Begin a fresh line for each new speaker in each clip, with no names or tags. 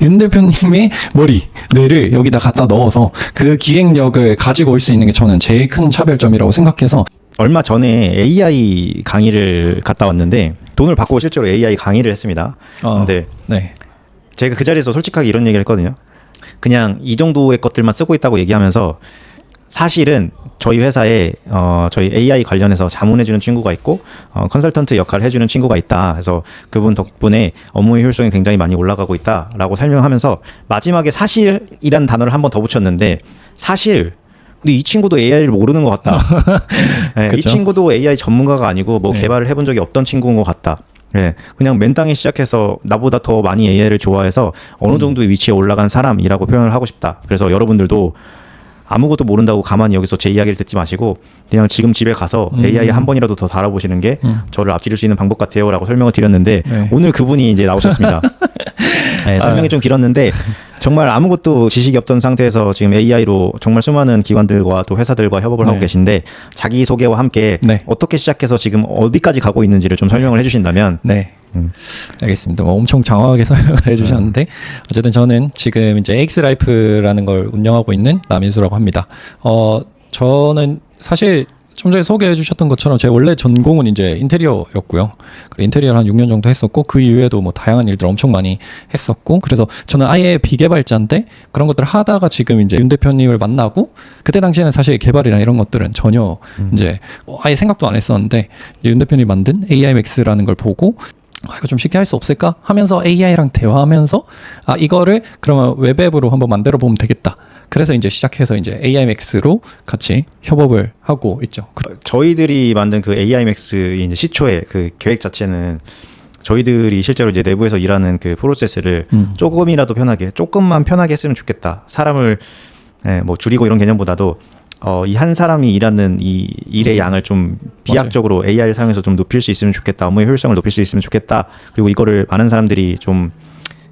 윤 대표님의 머리, 뇌를 여기다 갖다 넣어서 그 기획력을 가지고 올 수 있는 게 저는 제일 큰 차별점이라고 생각해서
얼마 전에 AI 강의를 갔다 왔는데 돈을 받고 실제로 AI 강의를 했습니다.
어,
근데
네.
제가 그 자리에서 솔직하게 이런 얘기를 했거든요. 그냥 이 정도의 것들만 쓰고 있다고 얘기하면서 사실은 저희 회사에 어 저희 AI 관련해서 자문해주는 친구가 있고 어 컨설턴트 역할을 해주는 친구가 있다. 그래서 그분 덕분에 업무의 효율성이 굉장히 많이 올라가고 있다라고 설명하면서 마지막에 사실이란 단어를 한 번 더 붙였는데 사실 근데 이 친구도 AI를 모르는 것 같다. 네, 이. 친구도 AI 전문가가 아니고 뭐
네.
개발을 해본 적이 없던 친구인 것 같다. 예, 그냥 맨땅에 시작해서 나보다 더 많이 AI를 좋아해서 어느 정도 의 위치에 올라간 사람이라고 표현을 하고 싶다. 그래서 여러분들도 아무것도 모른다고 가만히 여기서 제 이야기를 듣지 마시고 그냥 지금 집에 가서
음.
AI 한 번이라도 더 달아보시는 게
음.
저를 앞지를 수 있는 방법 같아요라고 설명을 드렸는데
네.
오늘 그분이 이제 나오셨습니다. 네, 설명이
아.
좀 길었는데 정말 아무것도 지식이 없던 상태에서 지금 AI로 정말 수많은 기관들과 또 회사들과 협업을 하고
네.
계신데 자기 소개와 함께
네.
어떻게 시작해서 지금 어디까지 가고 있는지를 좀 설명을 해주신다면
네.
음.
알겠습니다. 뭐 엄청 장황하게 설명을 해주셨는데 어쨌든 저는 지금 이제 엑스라이프라는 걸 운영하고 있는 남인수라고 합니다. 어 저는 사실 좀 전에 소개해 주셨던 것처럼 제 원래 전공은 이제 인테리어였고요. 그리고 인테리어를 한 6년 정도 했었고 그 이외에도 뭐 다양한 일들 엄청 많이 했었고 그래서 저는 아예 비개발자인데 그런 것들을 하다가 지금 이제 윤 대표님을 만나고 그때 당시에는 사실 개발이나 이런 것들은 전혀 이제 어, 아예 생각도 안 했었는데 이제 윤 대표님이 만든 AI Max라는 걸 보고 아, 이거 좀 쉽게 할 수 없을까 하면서 AI랑 대화하면서 아 이거를 그러면 웹앱으로 한번 만들어 보면 되겠다. 그래서 이제 시작해서 이제 AI Max로 같이 협업을 하고 있죠. 그-
저희들이 만든 그 AI Max의 이제 시초의 그 계획 자체는 저희들이 실제로 이제 내부에서 일하는 그 프로세스를
음.
조금이라도 편하게 조금만 편하게 했으면 좋겠다. 사람을 예, 뭐 줄이고 이런 개념보다도 어, 이 한 사람이 일하는 이 일의 양을 좀 비약적으로 AI를 사용해서 좀 높일 수 있으면 좋겠다. 업무의 효율성을 높일 수 있으면 좋겠다. 그리고 이거를 많은 사람들이 좀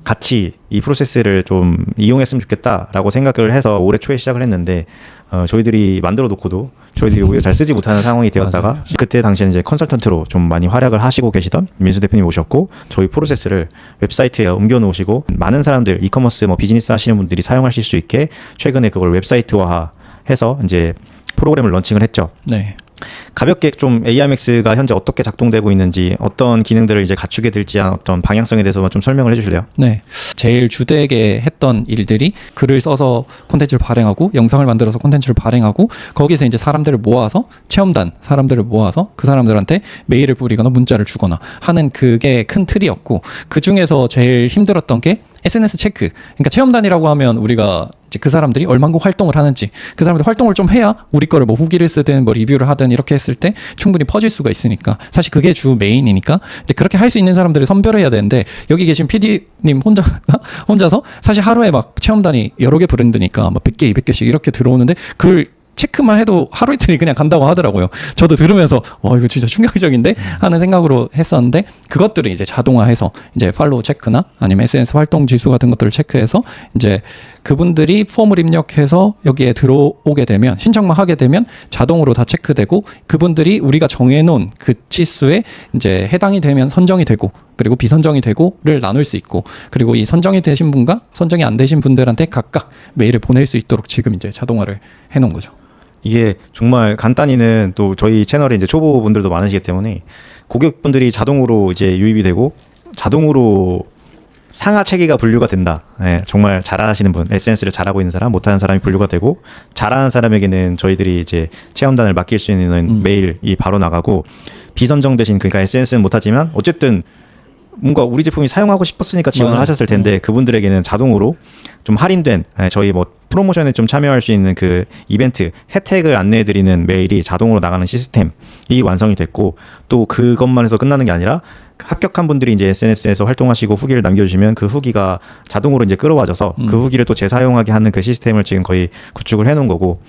같이 이 프로세스를 좀 이용했으면 좋겠다라고 생각을 해서 올해 초에 시작을 했는데 어, 저희들이 만들어 놓고도 저희들이 오히려 잘 쓰지 못하는 상황이 되었다가 그때 당시에는 이제 컨설턴트로 좀 많이 활약을 하시고 계시던 민수 대표님 오셨고 저희 프로세스를 웹사이트에 옮겨 놓으시고 많은 사람들 이커머스 뭐 비즈니스 하시는 분들이 사용하실 수 있게 최근에 그걸 웹사이트화 해서 이제 프로그램을 런칭을 했죠.
네.
가볍게 좀 AIMX가 현재 어떻게 작동되고 있는지 어떤 기능들을 이제 갖추게 될지한 어떤 방향성에 대해서만 좀 설명을 해주실래요?
네. 제일 주되게 했던 일들이 글을 써서 콘텐츠를 발행하고 영상을 만들어서 콘텐츠를 발행하고 거기서 이제 사람들을 모아서 체험단 사람들을 모아서 그 사람들한테 메일을 뿌리거나 문자를 주거나 하는 그게 큰 틀이었고 그 중에서 제일 힘들었던 게 SNS 체크. 그러니까 체험단이라고 하면 우리가 이제 그 사람들이 얼만큼 활동을 하는지 그 사람들 활동을 좀 해야 우리 거를 뭐 후기를 쓰든 뭐 리뷰를 하든 이렇게 했을 때 충분히 퍼질 수가 있으니까. 사실 그게 주 메인이니까. 이제 그렇게 할 수 있는 사람들을 선별해야 되는데 여기 계신 PD님 혼자 혼자서 사실 하루에 막 체험단이 여러 개 브랜드니까 막 100개, 200개씩 이렇게 들어오는데 그걸 체크만 해도 하루 이틀이 그냥 간다고 하더라고요. 저도 들으면서 와 이거 진짜 충격적인데 하는 생각으로 했었는데 그것들을 이제 자동화해서 이제 팔로우 체크나 아니면 SNS 활동 지수 같은 것들을 체크해서 이제 그분들이 폼을 입력해서 여기에 들어오게 되면 신청만 하게 되면 자동으로 다 체크되고 그분들이 우리가 정해놓은 그 치수에 이제 해당이 되면 선정이 되고 그리고 비선정이 되고를 나눌 수 있고 그리고 이 선정이 되신 분과 선정이 안 되신 분들한테 각각 메일을 보낼 수 있도록 지금 이제 자동화를 해놓은 거죠.
이게 정말 간단히는 또 저희 채널에 이제 초보분들도 많으시기 때문에 고객분들이 자동으로 이제 유입이 되고 자동으로 상하 체계가 분류가 된다. 예, 정말 잘하시는 분, SNS를 잘하고 있는 사람, 못하는 사람이 분류가 되고 잘하는 사람에게는 저희들이 이제 체험단을 맡길 수 있는
음.
메일이 바로 나가고 비선정되신 그러니까 SNS는 못하지만 어쨌든 뭔가 우리 제품이 사용하고 싶었으니까 지원을
맞아요.
하셨을 텐데 그분들에게는 자동으로 좀 할인된 예, 저희 뭐 프로모션에 좀 참여할 수 있는 그 이벤트 혜택을 안내해 드리는 메일이 자동으로 나가는 시스템이 완성이 됐고 또 그것만 해서 끝나는 게 아니라 합격한 분들이 이제 SNS에서 활동하시고 후기를 남겨주시면 그 후기가 자동으로 이제 끌어와져서
음.
그 후기를 또 재사용하게 하는 그 시스템을 지금 거의 구축을 해놓은 거고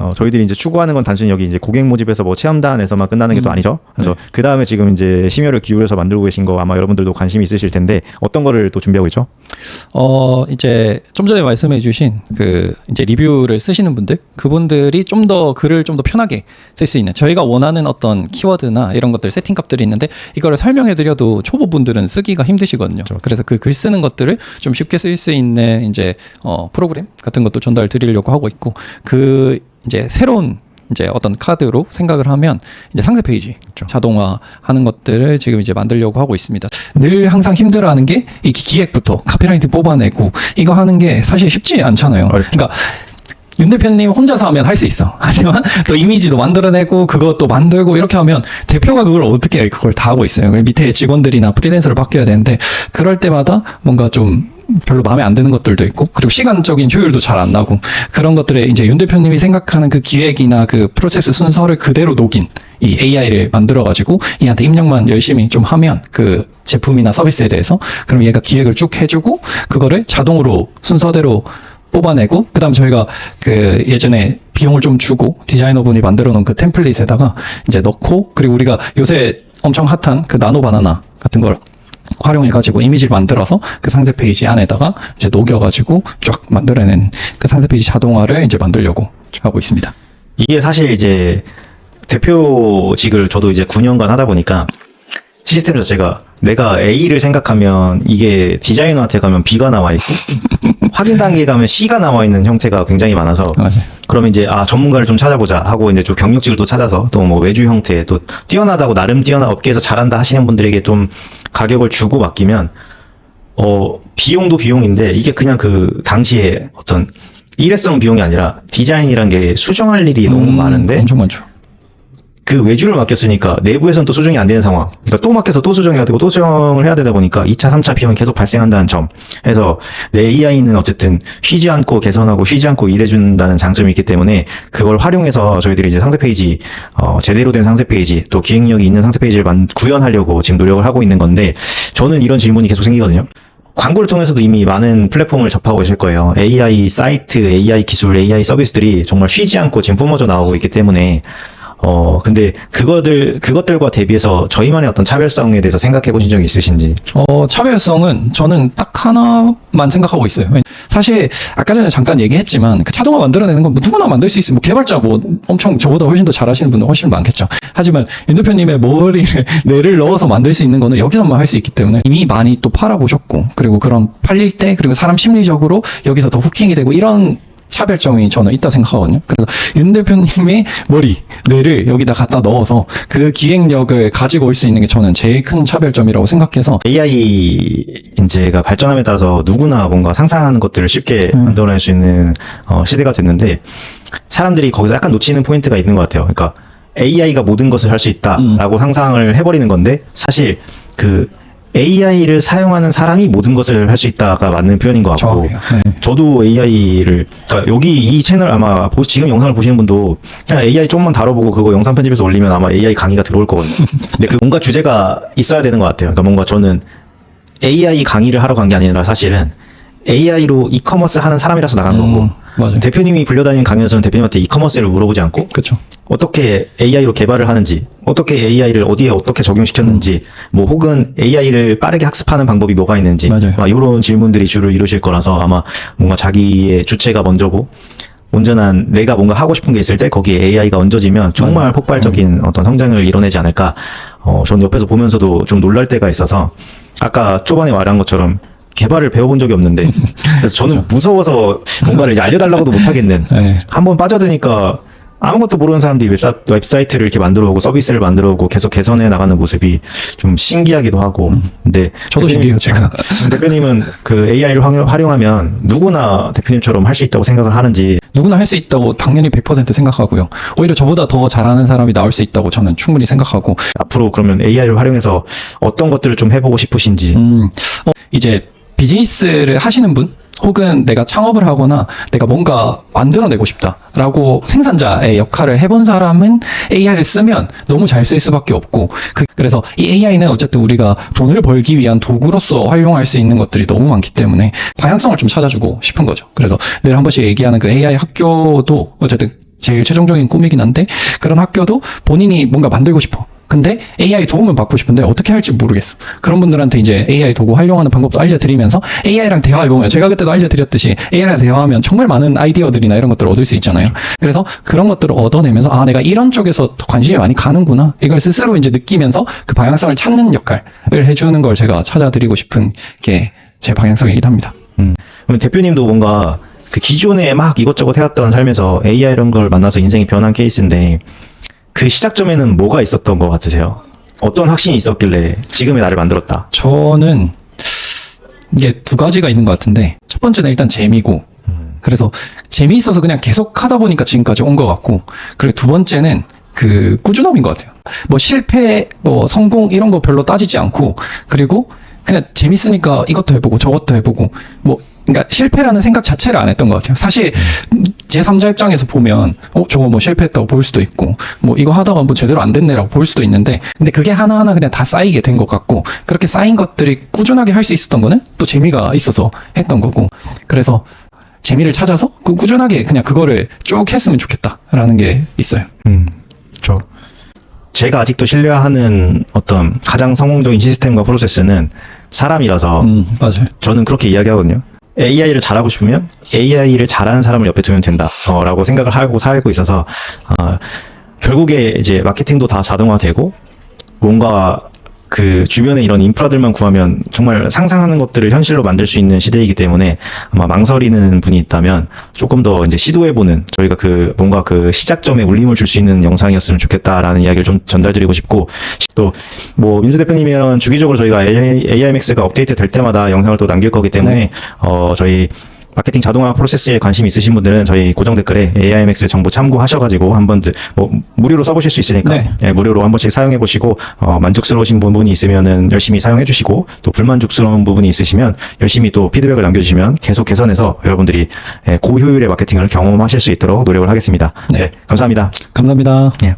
어, 저희들이 이제 추구하는 건 단순히 여기 이제 고객 모집에서 뭐 체험단에서만 끝나는 게또
음.
아니죠. 그래서 그 다음에 지금 이제 심혈을 기울여서 만들고 계신 거 아마 여러분들도 관심이 있으실 텐데 어떤 거를 또 준비하고 있죠?
어 이제 좀 전에 말씀해주신 그 이제 리뷰를 쓰시는 분들 그분들이 좀 더 글을 좀 더 편하게 쓸 수 있는 저희가 원하는 어떤 키워드나 이런 것들 세팅 값들이 있는데 이거를 설명해드려도 초보분들은 쓰기가 힘드시거든요. 그래서 그 글 쓰는 것들을 좀 쉽게 쓸 수 있는 이제 어 프로그램 같은 것도 전달 드리려고 하고 있고 그 이제 새로운 이제 어떤 카드로 생각을 하면 이제 상세 페이지 자동화 하는 것들을 지금 이제 만들려고 하고 있습니다. 늘 항상 힘들어하는 게 이 기획부터 카피라이트 뽑아내고 이거 하는 게 사실 쉽지 않잖아요.
어렵죠.
그러니까 윤 대표님 혼자서 하면 할 수 있어. 하지만 또 이미지도 만들어내고 그것도 만들고 이렇게 하면 대표가 그걸 어떻게 그걸 다 하고 있어요. 밑에 직원들이나 프리랜서를 바뀌어야 되는데 그럴 때마다 뭔가 좀 별로 마음에 안 드는 것들도 있고 그리고 시간적인 효율도 잘 안 나고 그런 것들에 이제 윤 대표님이 생각하는 그 기획이나 그 프로세스 순서를 그대로 녹인 이 AI를 만들어 가지고 얘한테 입력만 열심히 좀 하면 그 제품이나 서비스에 대해서 그럼 얘가 기획을 쭉 해주고 그거를 자동으로 순서대로 뽑아내고 그다음 저희가 그 예전에 비용을 좀 주고 디자이너분이 만들어 놓은 그 템플릿에다가 이제 넣고 그리고 우리가 요새 엄청 핫한 그 나노 바나나 같은 걸 활용해 가지고 이미지를 만들어서 그 상세 페이지 안에다가 이제 녹여 가지고 쫙 만들어낸 그 상세 페이지 자동화를 이제 만들려고 하고 있습니다.
이게 사실 이제 대표직을 저도 이제 9년간 하다 보니까 시스템 자체가 내가 A를 생각하면 이게 디자이너한테 가면 B가 나와 있고 확인 단계에 가면 C가 나와 있는 형태가 굉장히 많아서
맞아요.
그러면 이제 아 전문가를 좀 찾아보자 하고 이제 좀 경력직을 또 찾아서 또 뭐 외주 형태 또 뛰어나다고 나름 뛰어나 업계에서 잘한다 하시는 분들에게 좀 가격을 주고 맡기면 어 비용도 비용인데 이게 그냥 그 당시에 어떤 일회성 비용이 아니라 디자인이란 게 수정할 일이 너무
음,
많은데
엄청 많죠.
그 외주를 맡겼으니까 내부에서는 또 수정이 안 되는 상황. 그러니까 또 맡겨서 또 수정해야 되고 또 수정을 해야 되다 보니까 2차, 3차 비용이 계속 발생한다는 점. 해서 내 AI는 어쨌든 쉬지 않고 개선하고 쉬지 않고 일해준다는 장점이 있기 때문에 그걸 활용해서 저희들이 이제 상세 페이지, 어, 제대로 된 상세 페이지, 또 기획력이 있는 상세 페이지를 만, 구현하려고 지금 노력을 하고 있는 건데 저는 이런 질문이 계속 생기거든요. 광고를 통해서도 이미 많은 플랫폼을 접하고 계실 거예요. AI 사이트, AI 기술, AI 서비스들이 정말 쉬지 않고 지금 뿜어져 나오고 있기 때문에 어 근데 그것들 그것들과 대비해서 저희만의 어떤 차별성에 대해서 생각해 보신 적이 있으신지?
어, 차별성은 저는 딱 하나만 생각하고 있어요. 사실 아까 전에 잠깐 얘기했지만 그 자동화 만들어내는 건뭐 누구나 만들 수 있어요. 뭐 개발자 뭐 엄청 저보다 훨씬 더 잘하시는 분들 훨씬 많겠죠. 하지만 윤 대표님의 머리를 뇌를 넣어서 만들 수 있는 거는 여기서만 할 수 있기 때문에 이미 많이 또 팔아보셨고 그리고 그런 팔릴 때 그리고 사람 심리적으로 여기서 더 후킹이 되고 이런 차별점이 저는 있다 생각하거든요. 그래서 윤 대표님의 머리, 뇌를 여기다 갖다 넣어서 그 기획력을 가지고 올 수 있는 게 저는 제일 큰 차별점이라고 생각해서
AI 인재가 발전함에 따라서 누구나 뭔가 상상하는 것들을 쉽게
음.
만들어낼 수 있는 어, 시대가 됐는데 사람들이 거기서 약간 놓치는 포인트가 있는 것 같아요. 그러니까 AI가 모든 것을 할 수 있다라고 상상을 해버리는 건데 사실 그 AI를 사용하는 사람이 모든 것을 할 수 있다가 맞는 표현인 것 같고
정확해요. 네.
저도 AI를 그러니까 여기 이 채널 아마 보- 지금 영상을 보시는 분도 그냥 AI 조금만 다뤄보고 그거 영상 편집해서 올리면 아마 AI 강의가 들어올 거거든요. 근데 그 뭔가 주제가 있어야 되는 것 같아요. 그러니까 뭔가 저는 AI 강의를 하러 간 게 아니라 사실은 AI로 이커머스 하는 사람이라서 나간 거고
음, 맞아요.
대표님이 불려다니는 강연에서는 대표님한테 이커머스를 물어보지 않고
그렇죠.
어떻게 AI로 개발을 하는지, 어떻게 AI를 어디에 어떻게 적용시켰는지, 뭐 혹은 AI를 빠르게 학습하는 방법이 뭐가 있는지,
맞아요.
막 이런 질문들이 주를 이루실 거라서 아마 뭔가 자기의 주체가 먼저고 온전한 내가 뭔가 하고 싶은 게 있을 때 거기에 AI가 얹어지면 정말
맞아요.
폭발적인 어떤 성장을 이뤄내지 않을까. 어, 전 옆에서 보면서도 좀 놀랄 때가 있어서 아까 초반에 말한 것처럼 개발을 배워본 적이 없는데 그래서 저는 무서워서 뭔가를 이제 알려달라고도 못하겠는
네.
한번 빠져드니까 아무것도 모르는 사람들이 웹사, 웹사 이트를 이렇게 만들어 오고 서비스를 만들어 오고 계속 개선해 나가는 모습이 좀 신기하기도 하고. 근데
저도 신기해요, 제가.
대표님은 그 AI를 활용하면 누구나 대표님처럼 할 수 있다고 생각을 하는지.
누구나 할 수 있다고 당연히 100% 생각하고요. 오히려 저보다 더 잘하는 사람이 나올 수 있다고 저는 충분히 생각하고,
앞으로 그러면 AI를 활용해서 어떤 것들을 좀 해보고 싶으신지.
음, 어, 이제 비즈니스를 하시는 분, 혹은 내가 창업을 하거나 내가 뭔가 만들어내고 싶다라고 생산자의 역할을 해본 사람은 AI를 쓰면 너무 잘 쓸 수밖에 없고 그, 래서 이 AI는 어쨌든 우리가 돈을 벌기 위한 도구로서 활용할 수 있는 것들이 너무 많기 때문에 방향성을 좀 찾아주고 싶은 거죠. 그래서 늘 한 번씩 얘기하는 그 AI 학교도 어쨌든 제일 최종적인 꿈이긴 한데 그런 학교도 본인이 뭔가 만들고 싶어. 근데 AI 도움을 받고 싶은데 어떻게 할지 모르겠어. 그런 분들한테 이제 AI 도구 활용하는 방법도 알려드리면서 AI랑 대화해보면 제가 그때도 알려드렸듯이 AI랑 대화하면 정말 많은 아이디어들이나 이런 것들을 얻을 수 있잖아요. 그래서 그런 것들을 얻어내면서 아 내가 이런 쪽에서 더 관심이 많이 가는구나. 이걸 스스로 이제 느끼면서 그 방향성을 찾는 역할을 해주는 걸 제가 찾아드리고 싶은 게 제 방향성이긴 합니다.
그럼 대표님도 뭔가 그 기존에 막 이것저것 해왔던 삶에서 AI 이런 걸 만나서 인생이 변한 케이스인데 그 시작점에는 뭐가 있었던 것 같으세요? 어떤 확신이 있었길래 지금의 나를 만들었다.
저는 이게 두 가지가 있는 것 같은데 첫 번째는 일단 재미고 그래서 재미있어서 그냥 계속 하다 보니까 지금까지 온 것 같고 그리고 두 번째는 그 꾸준함인 것 같아요. 뭐 실패, 뭐 성공 이런 거 별로 따지지 않고 그리고 그냥 재밌으니까 이것도 해보고 저것도 해보고 뭐 그러니까 실패라는 생각 자체를 안 했던 것 같아요. 사실 제 3자 입장에서 보면 어 저거 뭐 실패했다고 볼 수도 있고 뭐 이거 하다가 뭐 제대로 안 됐네라고 볼 수도 있는데 근데 그게 하나하나 그냥 다 쌓이게 된 것 같고 그렇게 쌓인 것들이 꾸준하게 할 수 있었던 거는 또 재미가 있어서 했던 거고 그래서 재미를 찾아서 그 꾸준하게 그냥 그거를 쭉 했으면 좋겠다라는 게 있어요.
음, 저 제가 아직도 신뢰하는 어떤 가장 성공적인 시스템과 프로세스는 사람이라서
음 맞아요.
저는 그렇게 이야기하거든요. AI를 잘하고 싶으면 AI를 잘하는 사람을 옆에 두면 된다. 어, 라고 생각을 하고 살고 있어서, 어, 결국에 이제 마케팅도 다 자동화되고, 뭔가 그 주변에 이런 인프라들만 구하면 정말 상상하는 것들을 현실로 만들 수 있는 시대이기 때문에 아마 망설이는 분이 있다면 조금 더 이제 시도해보는 저희가 그 뭔가 그 시작점에 울림을 줄 수 있는 영상이었으면 좋겠다라는 이야기를 좀 전달드리고 싶고 또 뭐 민주 대표님이랑 주기적으로 저희가 AI, AIMX가 업데이트 될 때마다 영상을 또 남길 거기 때문에
네.
어 저희 마케팅 자동화 프로세스에 관심 있으신 분들은 저희 고정 댓글에 AIMX 정보 참고하셔가지고 한번 뭐 무료로 써보실 수 있으니까
네.
예, 무료로 한 번씩 사용해 보시고 어, 만족스러우신 부분이 있으면은 열심히 사용해 주시고 또 불만족스러운 부분이 있으시면 열심히 또 피드백을 남겨주시면 계속 개선해서 여러분들이 예, 고효율의 마케팅을 경험하실 수 있도록 노력을 하겠습니다.
네.
네, 감사합니다.
감사합니다.
예.